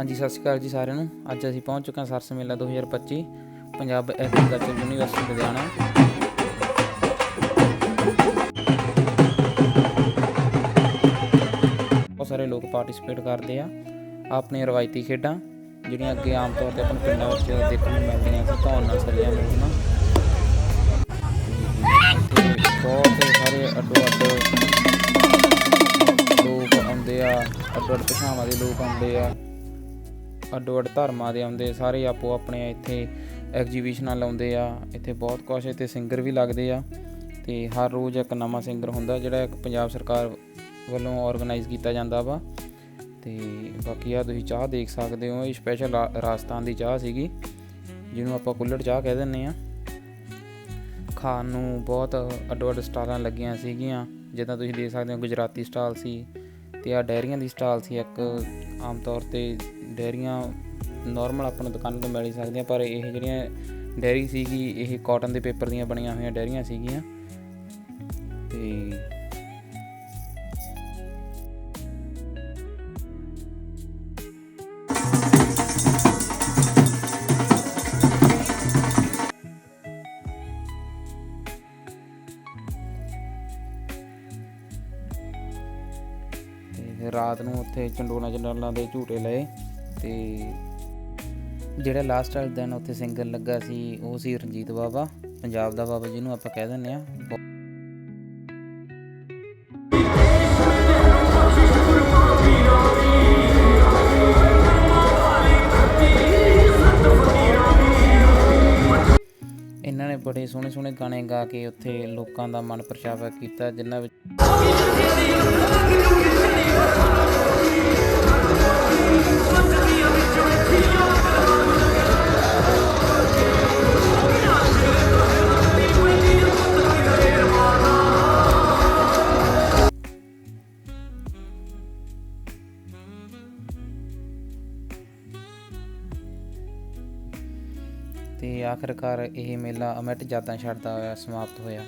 ਹਾਂਜੀ, ਸਤਿ ਸ਼੍ਰੀ ਅਕਾਲ ਜੀ ਸਾਰਿਆਂ ਨੂੰ। ਅੱਜ ਅਸੀਂ ਪਹੁੰਚ ਚੁੱਕੇ ਹਾਂ ਸਰਸ ਮੇਲਾ 2025 ਪੰਜਾਬ ਐਗਰੀਕਲਚਰ ਯੂਨੀਵਰਸਿਟੀ ਲੁਧਿਆਣਾ। ਬਹੁਤ ਸਾਰੇ ਲੋਕ ਪਾਰਟਿਸਿਪੇਟ ਕਰਦੇ ਆ, ਆਪਣੀਆਂ ਰਵਾਇਤੀ ਖੇਡਾਂ, ਜਿਹੜੀਆਂ ਅੱਗੇ ਆਮ ਤੌਰ ਤੇ ਆਪਣੇ ਪਿੰਡਾਂ ਵਿੱਚ ਦੇਖਣ ਨੂੰ ਮਿਲਦੀਆਂ ਸੀ ਧੌਣ ਨਾਲ ਸਰੀਆਂ ਮਿਲਦੀਆਂ ਬਹੁਤ ਸਾਰੇ ਅੱਡੋ ਅੱਡ ਲੋਕ ਆਉਂਦੇ ਆ ਅੱਡੋ ਅੱਡ ਭਾਸ਼ਾਵਾਂ ਦੇ ਲੋਕ ਆਉਂਦੇ ਆ। ਅੱਡੋ ਅੱਡ ਧਰਮਾਂ ਦੇ ਆਉਂਦੇ, ਸਾਰੇ ਆਪੋ ਆਪਣੇ ਇੱਥੇ ਐਗਜੀਬਿਸ਼ਨਾਂ ਲਾਉਂਦੇ ਆ, ਇੱਥੇ ਬਹੁਤ ਕੁਛ, ਇੱਥੇ ਸਿੰਗਰ ਵੀ ਲੱਗਦੇ ਆ ਤੇ ਹਰ ਰੋਜ਼ ਇੱਕ ਨਵਾਂ ਸਿੰਗਰ ਹੁੰਦਾ ਜਿਹੜਾ ਇੱਕ ਪੰਜਾਬ ਸਰਕਾਰ ਵੱਲੋਂ ਆਰਗੇਨਾਈਜ਼ ਕੀਤਾ ਜਾਂਦਾ ਵਾ ਤੇ ਬਾਕੀ ਆ ਤੁਸੀਂ ਚਾਹ ਦੇਖ ਸਕਦੇ ਹੋ, ਇਹ ਸਪੈਸ਼ਲ ਰਾਜਸਥਾਨ ਦੀ ਚਾਹ ਸੀਗੀ, ਜਿਹਨੂੰ ਆਪਾਂ ਕੁੱਲੜ ਚਾਹ ਕਹਿ ਦਿੰਦੇ ਆ ਖਾਣ ਨੂੰ ਬਹੁਤ ਅੱਡੋ ਅੱਡ ਸਟਾਲਾਂ ਲੱਗੀਆਂ ਸੀਗੀਆਂ, ਜਿੱਦਾਂ ਤੁਸੀਂ ਦੇਖ ਸਕਦੇ ਹੋ ਗੁਜਰਾਤੀ ਸਟਾਲ ਸੀ ਤੇ ਆ ਡੈਰੀਆਂ ਦੀ ਸਟਾਲ ਸੀ ਇੱਕ, ਆਮ ਤੌਰ ਤੇ ਡੈਰੀਆਂ ਨੋਰਮਲ ਆਪਾਂ ਨੂੰ ਦੁਕਾਨ ਤੋਂ ਮਿਲ ਹੀ ਸਕਦੀਆਂ, ਪਰ ਇਹ ਜਿਹੜੀਆਂ ਡੈਰੀ ਸੀਗੀ, ਇਹ ਕਾਟਨ ਦੇ ਪੇਪਰ ਦੀਆਂ ਬਣੀਆਂ ਹੋਈਆਂ ਡੈਰੀਆਂ ਸੀਗੀਆਂ। ਤੇ ਰਾਤ ਨੂੰ ਉੱਥੇ ਚੰਡੋਲਾ ਚੰਡੋਲਾਂ ਦੇ ਝੂਟੇ ਲਏ। ਤੇ ਜਿਹੜਾ ਲਾਸਟ ਵਾਲੇ ਦਿਨ ਉੱਥੇ ਸਿੰਗਰ ਲੱਗਾ ਸੀ, ਉਹ ਸੀ ਰਣਜੀਤ ਬਾਬਾ ਪੰਜਾਬ ਦਾ ਬਾਬਾ ਜਿਹਨੂੰ ਆਪਾਂ ਕਹਿ ਦਿੰਦੇ ਆ ਇਹਨਾਂ ਨੇ ਬੜੇ ਸੋਹਣੇ ਸੋਹਣੇ ਗਾਣੇ ਗਾ ਕੇ ਉੱਥੇ ਲੋਕਾਂ ਦਾ ਮਨ ਪਰਚਾਵਾ ਕੀਤਾ ਜਿਨ੍ਹਾਂ ਵਿੱਚ ਤੇ ਆਖਰਕਾਰ ਇਹ ਮੇਲਾ ਅਮਿਟ ਯਾਦਾਂ ਛੱਡਦਾ ਹੋਇਆ ਸਮਾਪਤ ਹੋਇਆ।